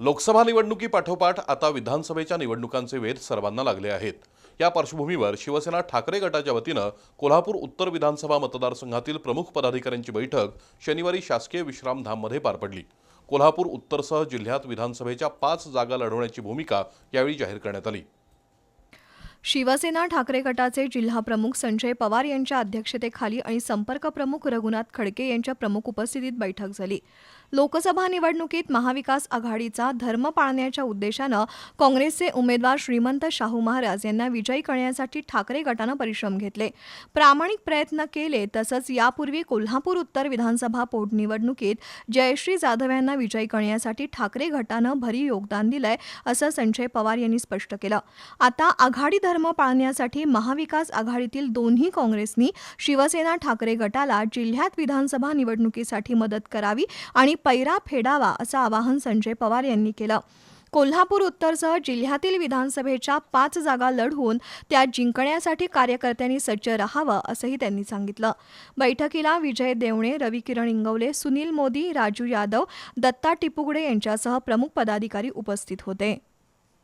लोकसभा निवडणुकीपाठोपाठ आता विधानसभेच्या निवडणुकांचे वेध सर्वांना लागले आहेत. या पार्श्वभूमीवर शिवसेना ठाकरे गटाच्या वतीनं कोल्हापूर उत्तर विधानसभा मतदारसंघातील प्रमुख पदाधिकाऱ्यांची बैठक शनिवारी शासकीय विश्रामधाममध्ये पार पडली. कोल्हापूर उत्तरसह जिल्ह्यात विधानसभेच्या पाच जागा लढवण्याची भूमिका यावेळी जाहीर करण्यात आली. शिवसेना ठाकरे गटाचे जिल्हाप्रमुख संजय पवार यांच्या अध्यक्षतेखाली आणि संपर्क प्रमुख रघुनाथ खडके यांच्या प्रमुख उपस्थितीत बैठक झाली. लोकसभा निवडणुकीत महाविकास आघाडीचा धर्म पाळण्याच्या उद्देशानं काँग्रेसचे उमेदवार श्रीमंत शाहू महाराज यांना विजयी करण्यासाठी ठाकरे गटानं परिश्रम घेतले. प्रामाणिक प्रयत्न केले तसंच यापूर्वी कोल्हापूर उत्तर विधानसभा पोटनिवडणुकीत जयश्री जाधव यांना विजयी करण्यासाठी ठाकरे गटानं भरी योगदान दिलंय असं संजय पवार यांनी स्पष्ट केलं. आता आघाडी धर्म पाळण्यासाठी महाविकास आघाडीतील दोन्ही काँग्रेसनी शिवसेना ठाकरे गटाला जिल्ह्यात विधानसभा निवडणुकीसाठी मदत करावी आणि पैरा फेडावा असं आवाहन संजय पवार यांनी केलं. कोल्हापूर उत्तरसह जिल्ह्यातील विधानसभेच्या पाच जागा लढवून त्या जिंकण्यासाठी कार्यकर्त्यांनी सज्ज राहावं असंही त्यांनी सांगितलं. बैठकीला विजय देवणे रविकिरण इंगवले सुनील मोदी राजू यादव दत्ता टिपुगडे यांच्यासह प्रमुख पदाधिकारी उपस्थित होते.